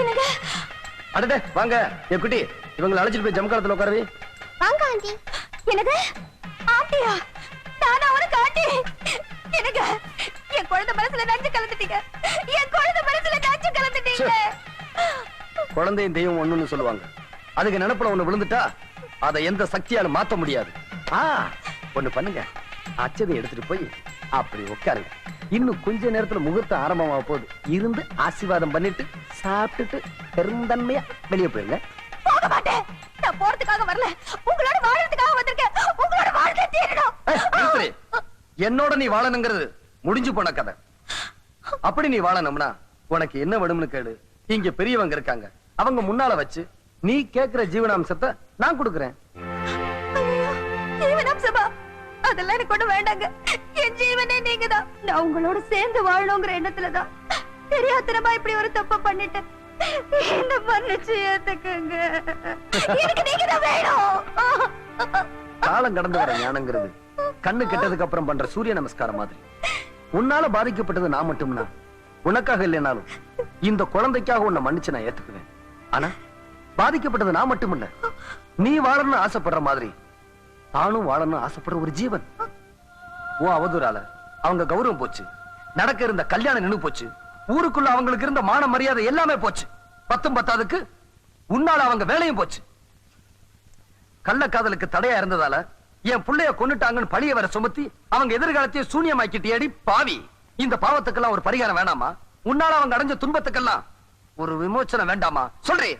என்னங்க? அடடே வாங்க. என் குட்டி இவங்களை அழைச்சிட்டு போய் ஜமக்காலத்துல உட்காரவி. வாங்க ஆண்டி. என்னது? ஆண்டியா? நானா உனக்கு ஆண்டி? என்னங்க? என் குழந்தை மனசுல நஞ்சு கலந்துட்டீங்க. என் குழந்தை மனசுல நஞ்சு கலந்துட்டீங்க. குழந்தையும் தெய்வம் ஒண்ணுன்னு சொல்லுவாங்க. அதுக்கு நினைப்புல ஒண்ணு விழுந்துட்டா அதை எந்த சக்தியாலும் மாத்த முடியாது. ஆ ஒண்ணு பண்ணுங்க. அச்சதை எடுத்துட்டு போய் அப்படி உட்காருங்க. இன்னும் கொஞ்ச நேரத்துல முகூர்த்தம் ஆரம்பமாக போகுது. இருந்து ஆசீர்வாதம் பண்ணிட்டு சாப்பிட்டுட்டு பெருந்தன்மையா வெளியே போயிருங்க. போக மாட்டேன். நான் போறதுக்காக வரல. உங்களோட வாழறதுக்காக வந்திருக்கேன். உங்களோட வாழ்க்கை தீரணும். என்னோட நீ வாழணுங்கிறது முடிஞ்சு போன கதை. அப்படி நீ வாழணும்னா உனக்கு என்ன வேணும்னு கேளு. இங்க பெரியவங்க இருக்காங்க. அவங்க முன்னால வச்சு நீ கேக்குற ஜீவனாம்சத்தை நான் கொடுக்கறேன். அதெல்லாம் எனக்கு ஒண்ணு வேண்டாங்க. என் ஜீவனே நீங்கதான். நான் உங்களோட சேர்ந்து வாழணுங்கிற எண்ணத்துலதான். தெரியாத்தனமா இப்படி ஒரு தப்ப பண்ணிட்டேன் என்ன மன்னிச்சு ஏத்துக்குங்க. எனக்கு நீங்கதான் வேணும். காலம் கடந்து வர ஞானங்கிறது. கண்ணு கெட்டதுக்கு அப்புறம் பண்ற சூரிய நமஸ்காரம் மாதிரி. உன்னால பாதிக்கப்பட்டது நான் மட்டும்னா? உனக்காக இல்லைனாலும் இந்த குழந்தைக்காக உன்னை மன்னிச்சு நான் ஏத்துக்குவேன். ஆனா பாதிக்கப்பட்டது நான் மட்டும் இல்ல நீ வாழணும்னு ஆசைப்படுற மாதிரி தானும் வாழணும்னு ஆசைப்படுற ஒரு ஜீவன். உன் அவதூறால அவங்க கௌரவம் போச்சு. நடக்க இருந்த கல்யாணம் நின்னு போச்சு. ஊருக்குள்ள அவங்களுக்கு இருந்த மான மரியாதை எல்லாமே போச்சு. பத்தும் பத்தாதுக்கு உன்னால அவங்க வேலையும் போச்சு. கள்ளக்காதலுக்கு தடையா இருந்ததால என் புள்ளைய கொன்னுட்டாங்கன்னு பழிய வர சுமத்தி அவங்க எதிர்காலத்தையே சூனியமாக்கிட்டியடி பாவி. இந்த பாவத்துக்கெல்லாம் ஒரு பரிகாரம் வேணாமா? உன்னால அவங்க அடைஞ்ச துன்பத்துக்கெல்லாம் ஒரு விமோச்சனம் வேண்டாமா? சொல்றேன்